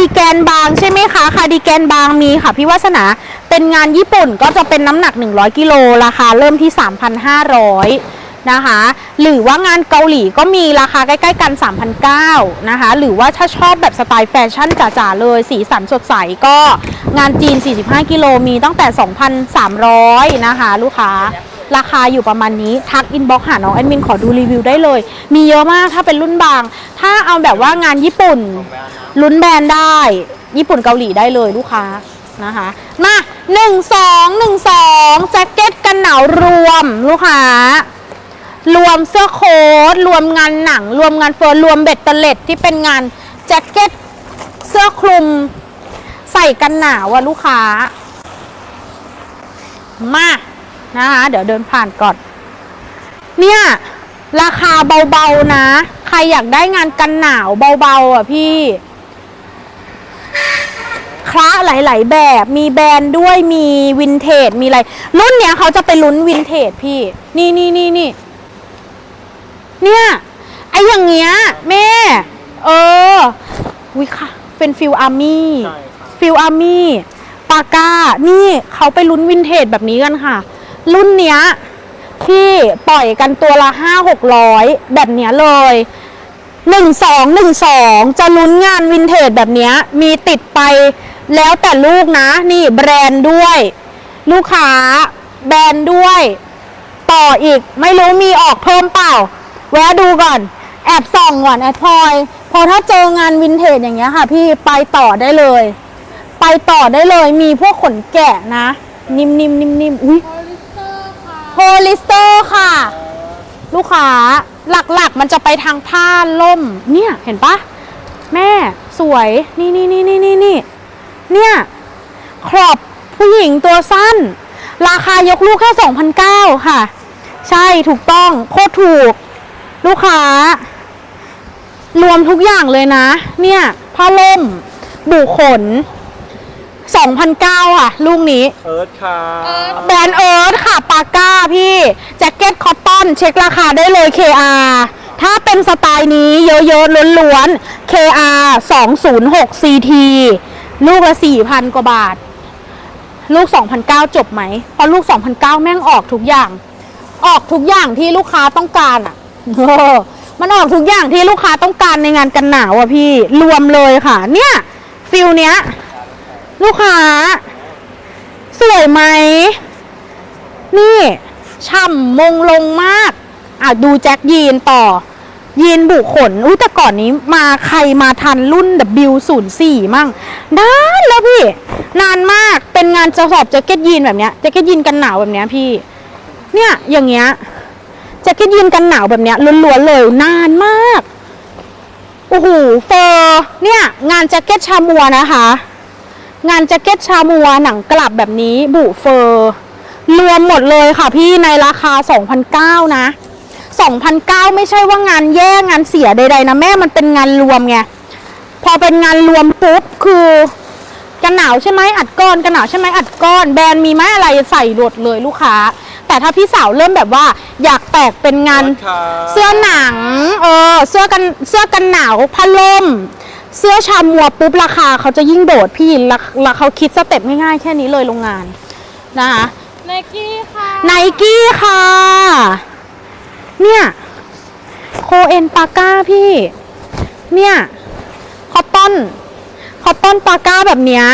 ดีแกนบางใช่ไหมคะคาดิแกนบางมีค่ะพี่วาสนาเป็นงานญี่ปุ่นก็จะเป็นน้ำหนัก 100 กิโลราคาเริ่มที่ 3,500 นะคะ หรือว่างานเกาหลีก็มีราคาใกล้ๆกัน 3,900 นะคะ หรือว่าถ้าชอบแบบสไตล์แฟชั่นจ๋าๆเลย สีสันสดใสก็งานจีน 45 กิโลมีตั้งแต่ 2,300 นะคะ ลูกค้า ราคาอยู่ประมาณนี้ ทักอินบ็อกหาน้องแอดมินขอดูรีวิวได้เลย มีเยอะมากถ้าเป็นรุ่นบาง ถ้าเอาแบบว่างานญี่ปุ่นลุ้นแบรนด์ได้ ญี่ปุ่นเกาหลีได้เลยลูกค้านะคะมาหนึ่งสองหนึ่งสองแจ็คเก็ตกันหนาวรวมลูกค้ารวมเสื้อโค้ทรวมงานหนัง รวมงานเฟอร์รวมเบ็ดเตล็ดที่เป็นงานแจ็คเก็ตเสื้อคลุมใส่กันหนาวอะลูกค้า มา นะคะเดี๋ยวเดินผ่านก่อน เนี่ยราคาเบาๆนะ ใครอยากได้งานกันหนาวเบาๆอะพี่คละหลาย ๆ แบบมีแบรนด์ด้วยมีวินเทจมีอะไร รุ่นเนี้ยเขาจะไปลุ้นวินเทจพี่ นี่นี่นี่นี่เนี่ยไออย่างเงี้ยแม่ เออวิค่ะ เป็นฟิลอาร์มี่ใช่ครับฟิลอาร์มี่ปาก้า นี่เขาไปลุ้นวินเทจแบบนี้กันค่ะ รุ่นเนี้ยที่ปล่อยกันตัวละห้าหกร้อยแบบเนี้ยเลยหนึ่งสองหนึ่งสองจะลุ้นงานวินเทจแบบเนี้ยมีติดไปแล้วแต่ลูกนะ นี่แบรนด์ด้วย ลูกค้าแบรนด์ด้วย ต่ออีกไม่รู้มีออกเพิ่มเปล่า แวะดูก่อน แอบส่องก่อนแอดพลอยพอถ้าเจองานวินเทจอย่างเงี้ยค่ะ พี่ไปต่อได้เลย ไปต่อได้เลยมีพวกขนแกะนะ นิ่มๆนิ่มๆอุ้ย โฮลิสเตอร์ค่ะ ลูกค้าหลักๆ มันจะไปทางผ้าล่ม เนี่ยเห็นปะแม่สวยนี่นี่นี่นี่นี่นี่เนี่ยครอบผู้หญิงตัวสั้น ราคายกลูกแค่2,009ค่ะ ใช่ถูกต้องโคตรถูก ลูกค้า รวมทุกอย่างเลยนะ เนี่ยผ้าล่ม บุขน 2,009 ค่ะ ลูกนี้ เอิร์ธค่ะแบรนด์เอิร์ธค่ะปาก้าพี่ แจ็คเก็ตคอตตอน เช็คราคาได้เลย KR ถ้าเป็นสไตล์นี้เยอะๆล้วนๆ KR 206 CT ลูกละ 4,000 กว่าบาท ลูก 2,009 จบไหมเพราะลูก 2,009 แม่งออกทุกอย่าง ออกทุกอย่างที่ลูกค้าต้องการอะเออมันออกทุกอย่างที่ลูกค้าต้องการในงานกันหนาวอะพี่ รวมเลยค่ะ เนี่ยฟิลเนี้ย ลูกค้า สวยไหม นี่ฉ่ำมงลงมาก อะ ดูแจ็คยีนต่อ ยีนบุขนอุ้ยแต่ก่อนนี้มาใครมาทันรุ่น W04 มั่งนานแล้วพี่ นานมากเป็นงานจะสอบแจ็คเก็ตยีนแบบเนี้ยแจ็คเก็ตยีนกันหนาวแบบเนี้ยพี่ เนี่ยอย่างเงี้ยแจ็คเก็ตยีนกันหนาวแบบเนี้ยล้วนๆเลยนานมากโอ้โหเฟอร์เนี่ย งานแจ็คเก็ตชามัวนะคะ งานแจ็คเก็ตชามัวหนังกลับแบบนี้บุเฟอร์รวมหมดเลยค่ะพี่ในราคา 2,009นะ2,009ไม่ใช่ว่างานแย่งานเสียใดๆนะแม่มันเป็นงานรวมไงพอเป็นงานรวมปุ๊บคือกันหนาวใช่ไหมอัดก้อนกันหนาวใช่ไหมอัดก้อน แบรนด์มีไหมอะไรใส่หมดเลยลูกค้า แต่ถ้าพี่สาวเริ่มแบบว่า อยากแตกเป็นงานค่ะเสื้อหนังเออเสื้อกันเสื้อกันหนาวผ้าล่ม เสื้อชามัวปุ๊บราคาเขาจะยิ่งโดดพี่ราราเขาคิดสเต็ปง่ายๆแค่นี้เลยโรงงานนะคะไนกี้ค่ะไนกี้ค่ะ เนี่ยโคเอ็นปาก้าพี่ เนี่ยคอตตอนคอตตอนปาก้าแบบเนี้ย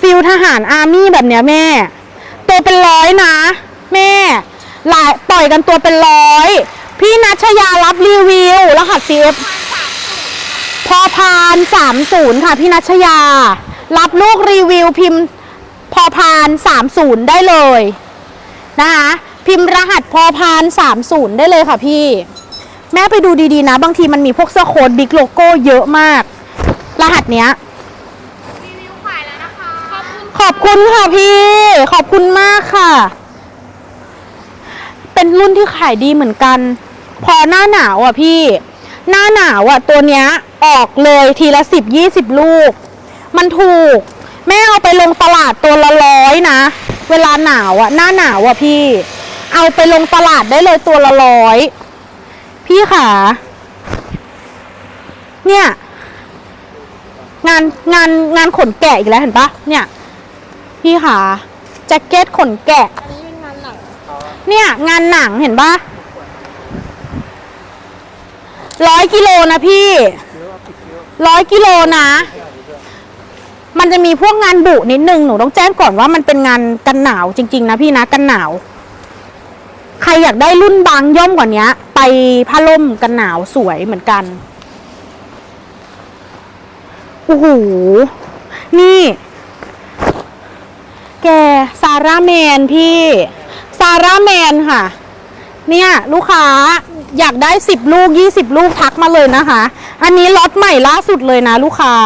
ฟิลทหารอาร์มี่แบบเนี้ยแม่ ตัวเป็นร้อยนะ แม่หลายปล่อยกันตัวเป็นร้อย พี่นัชยารับรีวิวรหัส CF พอพานสามศูนย์ค่ะ พี่นัชยา รับลูกรีวิวพิมพ์พอพานสามศูนย์ได้เลยนะคะพิมพ์รหัสพอพานสามศูนย์ได้เลยค่ะพี่ แม่ไปดูดีๆนะ บางทีมันมีพวกเสื้อโค้ดบิ๊กโลโก้เยอะมาก รหัสเนี้ยรีวิวขายแล้วนะคะขอบคุณขอบคุณค่ะพี่ ขอบคุณมากค่ะ เป็นรุ่นที่ขายดีเหมือนกัน พอหน้าหนาวอะพี่ หน้าหนาวอะตัวเนี้ย ออกเลยทีละสิบยี่สิบลูก มันถูก แม่เอาไปลงตลาดตัวละร้อยนะ เวลาหนาวอะหน้าหนาวอะพี่ เอาไปลงตลาดได้เลยตัวละร้อยพี่ขาเนี่ย งานงานงานขนแกะอีกแล้วเห็นปะเนี่ย พี่ค่ะแจ็คเก็ตขนแกะ อันนี้เป็นงานหนังเนี่ย งานหนังเห็นปะร้อยกิโลนะพี่ ร้อยกิโลนะ มันจะมีพวกงานบุนิดนึง หนูต้องแจ้งก่อนว่ามันเป็นงานกันหนาวจริง ๆ นะพี่นะกันหนาว ใครอยากได้รุ่นบางย่อมกว่านี้ไปผ้าล่มกันหนาวสวยเหมือนกันโอ้โหนี่ แกซาร่าแมนพี่ซาร่าแมนค่ะ เนี่ย ลูกค้า อยากได้สิบลูกยี่สิบลูกทักมาเลยนะคะ อันนี้ล็อตใหม่ล่าสุดเลยนะลูกค้า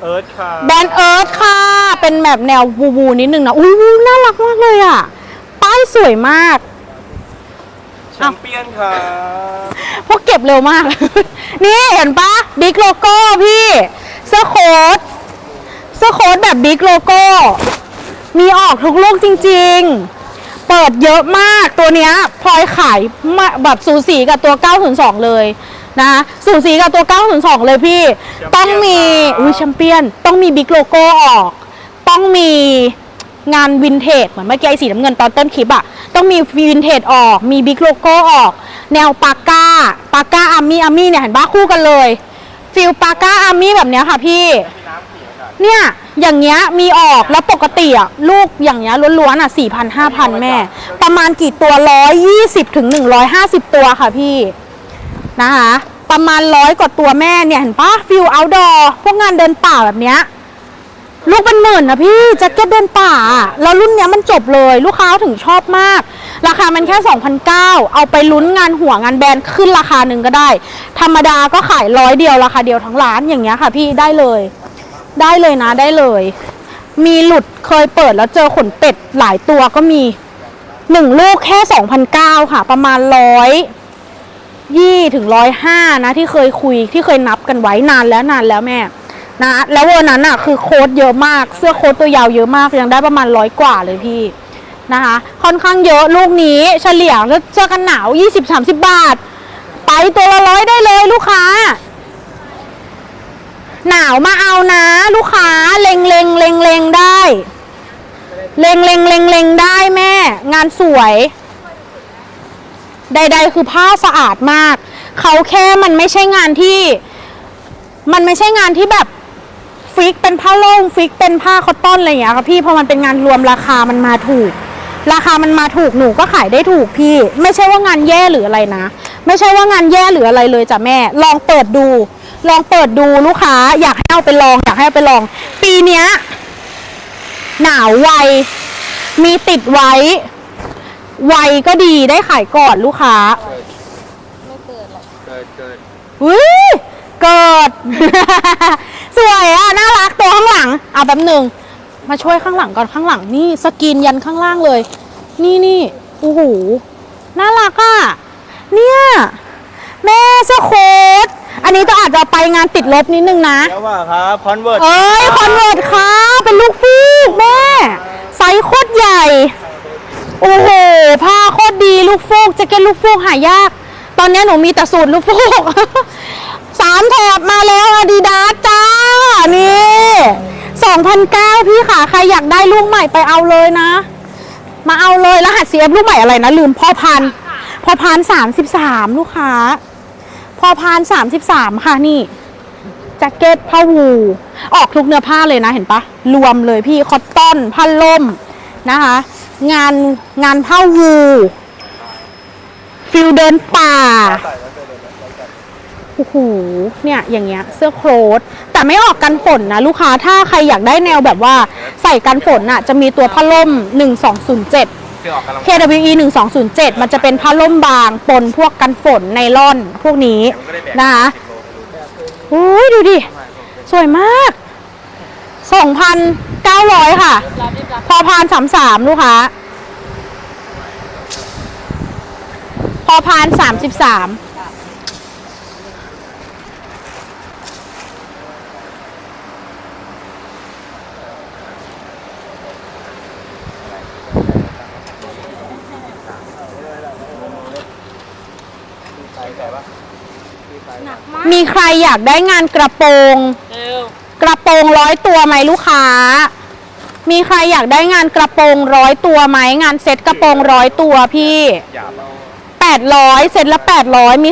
เอิร์ธค่ะแบรนด์เอิร์ธค่ะ เป็นแบบแนววูวูนิดนึงนะอุ้ยวูน่ารักมากเลยอะ ป้ายสวยมาก แชมเปี้ยนค่ะ พวกเก็บเร็วมาก นี่เห็นปะบิ๊กโลโก้พี่เสื้อโค้ทเสื้อโค้ทแบบบิ๊กโลโก้ มีออกทุกลูกจริง ๆ เปิดเยอะมากตัวเนี้ยพลอยขายมาแบบสูสีกับตัว 902 เลยนะสูสีกับตัว 902 เลยพี่ ต้องมีอุ้ยแชมเปี้ยน ต้องมีบิ๊กโลโก้ออก ต้องมีงานวินเทจเหมือนเมื่อกี้ไอ้สีน้ำเงินตอนต้นคลิปอะต้องมีวินเทจออก มีบิ๊กโลโก้ออก แนวปากก้าปากก้าอาร์มี่อาร์มี่เนี่ยเห็นปะคู่กันเลยฟิลปากก้าอาร์มี่แบบเนี้ยค่ะพี่ เนี่ยอย่างเงี้ยมีออกแล้วปกติอะลูกอย่างเงี้ยล้วนๆอะสี่พันห้าพันแม่ ประมาณกี่ตัวร้อยยี่สิบถึงหนึ่งร้อยห้าสิบตัวค่ะพี่นะคะประมาณร้อยกว่าตัวแม่เนี่ยเห็นปะฟิลเอาดอร์พวกงานเดินป่าแบบเนี้ยลูกเป็นหมื่นนะพี่แจ็คเก็ตเดินป่า แล้วรุ่นเนี้ยมันจบเลย ลูกค้าถึงชอบมาก ราคามันแค่ 2,009เอาไปลุ้นงานหัวงานแบรนด์ขึ้นราคาหนึ่งก็ได้ ธรรมดาก็ขายร้อยเดียวราคาเดียวทั้งร้านอย่างเงี้ยค่ะพี่ได้เลย ได้เลยนะได้เลย มีหลุดเคยเปิดแล้วเจอขนเป็ดหลายตัวก็มีหนึ่งลูกแค่สองพันเก้าค่ะ ประมาณร้อยยี่ถึงร้อยห้านะที่เคยคุยที่เคยนับกันไว้นานแล้วนานแล้วแม่นะแล้ววันนั้นอะคือโค้ดเยอะมาก เสื้อโค้ดตัวยาวเยอะมากยังได้ประมาณร้อยกว่าเลยพี่นะคะ ค่อนข้างเยอะลูกนี้เฉลี่ยแล้วเสื้อกันหนาวยี่สิบสามสิบบาท ไปตัวละร้อยได้เลยลูกค้า หนาวมาเอานะ ลูกค้าเล็งเล็งเล็งเล็งได้ เล็งเล็งเล็งเล็งได้แม่ งานสวย ใด ๆ คือผ้าสะอาดมาก เขาแค่มันไม่ใช่งานที่ มันไม่ใช่งานที่แบบฟิกเป็นผ้าโล่งฟิกเป็นผ้าคอตตอนอะไรอย่างเงี้ยค่ะพี่พอมันเป็นงานรวมราคามันมาถูก ราคามันมาถูกหนูก็ขายได้ถูกพี่ ไม่ใช่ว่างานแย่หรืออะไรนะ ไม่ใช่ว่างานแย่หรืออะไรเลยจ้ะแม่ ลองเปิดดู ลองเปิดดูลูกค้า อยากให้เอาไปลอง อยากให้เอาไปลอง ปีเนี้ย หนาวไว มีติดไว้ ไวก็ดีได้ขายก่อนลูกค้าไม่เกิดหรอกเกิดเกิดอุ้ยเกิด สวยอะน่ารักตัวข้างหลัง เอาแป๊บหนึ่ง มาช่วยข้างหลังก่อนข้างหลังนี่สกรีนยันข้างล่างเลย นี่นี่โอ้โหน่ารักอะเนี่ยแม่เสื้อโค้ทอันนี้ต้องอาจจะไปงานติดลบนิดนึงนะ เดี๋ยวว่าครับคอนเวิร์ตเอ้ยคอนเวิร์ตค่ะ เป็นลูกฟูกแม่ไซส์โคตรใหญ่ โอ้โหผ้าโคตรดีลูกฟูกแจ็คเก็ตลูกฟูกหายาก ตอนนี้หนูมีแต่สูตรลูกฟูกสามแถบมาแล้วอาดิดาสจ้า นี่ สองพันเก้าพี่ค่ะ ใครอยากได้ลูกใหม่ไปเอาเลยนะ มาเอาเลยรหัส CF ลูกใหม่อะไรนะ ลืมพอพันพอพันสามสิบสามลูกค้า พอพันสามสิบสามค่ะนี่แจ็คเก็ตผ้าวู ออกทุกเนื้อผ้าเลยนะเห็นปะรวมเลยพี่คอตตอนผ้าล่มนะคะ งานงานผ้าวูฟิลเดินป่า โอ้โหเนี่ยอย่างเงี้ยเสื้อโครสแต่ไม่ออกกันฝนนะลูกค้าถ้าใครอยากได้แนวแบบว่าใส่กันฝนน่ะจะมีตัวผ้าล่ม 1207 KWE 1207 มันจะเป็นผ้าล่มบางปนพวกกันฝนไนล่อนพวกนี้นะคะอุ้ยดูดิ สวยมาก 2,900 ค่ะ พอพาน33 ลูกค้า พอพาน 33 มสิบสามใส่แต่ปะพี่ใส่หนักมากมีใครอยากได้งานกระโปรง เร็วกระโปรงร้อยตัวไหมลูกค้า มีใครอยากได้งานกระโปรงร้อยตัวไหมงานเซ็ตกระโปรงร้อยตัวพี่หยาบเอา800เซ็ตละ800มี